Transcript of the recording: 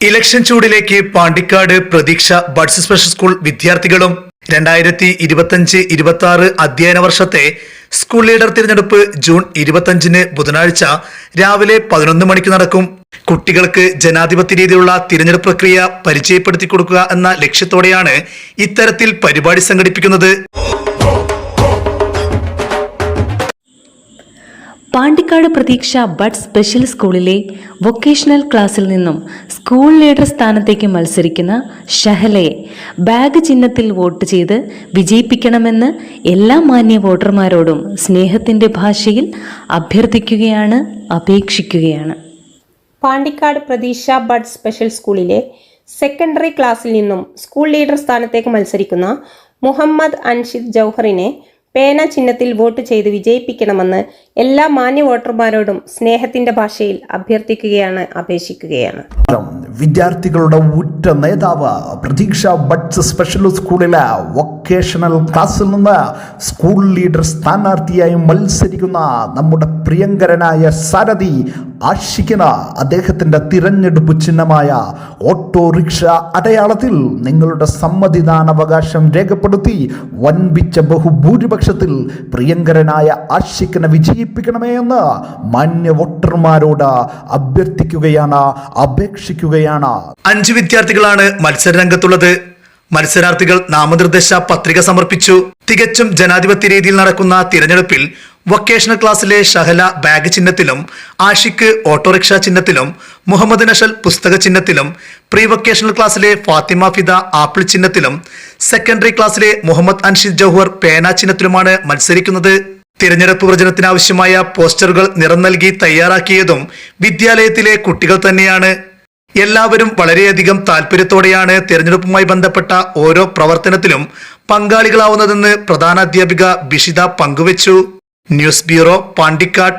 Election ചൂടിലേക്ക് Pandikkad പ്രതീക്ഷ buds special school വിദ്യാർത്ഥികളും രണ്ടായിരത്തി ഇരുപത്തഞ്ച് ഇരുപത്തി ആറ് അധ്യയന വർഷത്തെ സ്കൂൾ ലീഡർ തിരഞ്ഞെടുപ്പ് ജൂൺ ഇരുപത്തഞ്ചിന് ബുധനാഴ്ച രാവിലെ പതിനൊന്ന് മണിക്ക് നടക്കും. കുട്ടികൾക്ക് ജനാധിപത്യ രീതിയിലുള്ള തിരഞ്ഞെടുപ്പ് പ്രക്രിയ പരിചയപ്പെടുത്തി കൊടുക്കുക എന്ന ലക്ഷ്യത്തോടെയാണ് ഇത്തരത്തിൽ പരിപാടി സംഘടിപ്പിക്കുന്നത്. പാണ്ടിക്കാട് പ്രതീക്ഷ ബഡ് സ്പെഷ്യൽ സ്കൂളിലെ വൊക്കേഷണൽ ക്ലാസ്സിൽ നിന്നും സ്കൂൾ ലീഡർ സ്ഥാനത്തേക്ക് മത്സരിക്കുന്ന ഷഹലയെ ബാഗ് ചിഹ്നത്തിൽ വോട്ട് ചെയ്ത് വിജയിപ്പിക്കണമെന്ന് എല്ലാ മാന്യ വോട്ടർമാരോടും സ്നേഹത്തിന്റെ ഭാഷയിൽ അഭ്യർത്ഥിക്കുകയാണ് അപേക്ഷിക്കുകയാണ്. പാണ്ടിക്കാട് പ്രതീക്ഷ ബഡ് സ്പെഷ്യൽ സ്കൂളിലെ സെക്കൻഡറി ക്ലാസ്സിൽ നിന്നും സ്കൂൾ ലീഡർ സ്ഥാനത്തേക്ക് മത്സരിക്കുന്ന മുഹമ്മദ് അൻഷിദ് ജൗഹറിനെ പേന ചിഹ്നത്തിൽ വോട്ട് ചെയ്ത് വിജയിപ്പിക്കണമെന്ന് എല്ലാ മാന്യ വോട്ടർമാരോടും സ്നേഹത്തിന്റെ ഭാഷയിൽ അഭ്യർത്ഥിക്കുകയാണ് അപേക്ഷിക്കുകയാണ്. വിദ്യാർത്ഥികളുടെ ഉറ്റ നേതാവ് പ്രതീക്ഷ ബഡ്സ് സ്പെഷ്യൽ സ്കൂളിലെ വൊക്കേഷണൽ ക്ലാസ്സിൽ നിന്ന് സ്കൂൾ ലീഡർ സ്ഥാനാർത്ഥിയായി മത്സരിക്കുന്ന നമ്മുടെ പ്രിയങ്കരനായ സാരഥി ആഷിക്കുന്ന അദ്ദേഹത്തിന്റെ തിരഞ്ഞെടുപ്പ് ചിഹ്നമായ ഓട്ടോറിക്ഷ അടയാളത്തിൽ നിങ്ങളുടെ സമ്മതിദാനാവകാശം രേഖപ്പെടുത്തി വൻപിച്ച ബഹുഭൂരിപക്ഷത്തിൽ പ്രിയങ്കരനായ ആഷിക്കിനെ വിജയിപ്പിക്കണമേ എന്ന് മാന്യ വോട്ടർമാരോട് അഭ്യർത്ഥിക്കുകയാണ് അപേക്ഷിക്കുകയാണ്. അഞ്ച് വിദ്യാർത്ഥികളാണ് മത്സര രംഗത്തുള്ളത് മത്സരാർത്ഥികൾ നാമനിർദ്ദേശ പത്രിക സമർപ്പിച്ചു. തികച്ചും ജനാധിപത്യ രീതിയിൽ നടക്കുന്ന തിരഞ്ഞെടുപ്പിൽ വൊക്കേഷണൽ ക്ലാസ്സിലെ ഷഹല ബാഗ് ചിഹ്നത്തിലും ആഷിഖ് ഓട്ടോറിക്ഷ ചിഹ്നത്തിലും മുഹമ്മദ് നഷൽ പുസ്തക ചിഹ്നത്തിലും പ്രീ വൊക്കേഷണൽ ക്ലാസ്സിലെ ഫാത്തിമ ഫിദ ആപ്പിൾ ചിഹ്നത്തിലും സെക്കൻഡറി ക്ലാസ്സിലെ മുഹമ്മദ് അൻഷിദ് ജൌഹർ പേന ചിഹ്നത്തിലുമാണ് മത്സരിക്കുന്നത്. തിരഞ്ഞെടുപ്പ് പ്രചരണത്തിനാവശ്യമായ പോസ്റ്ററുകൾ നിറം നൽകി തയ്യാറാക്കിയതും വിദ്യാലയത്തിലെ കുട്ടികൾ തന്നെയാണ്. എല്ലാവരും വളരെയധികം താല്പര്യത്തോടെയാണ് തിരഞ്ഞെടുപ്പുമായി ബന്ധപ്പെട്ട ഓരോ പ്രവർത്തനത്തിലും പങ്കാളികളാവുന്നതെന്ന് പ്രധാന അധ്യാപിക ബിഷിത പങ്കുവച്ചു. News bureau Pandikkad.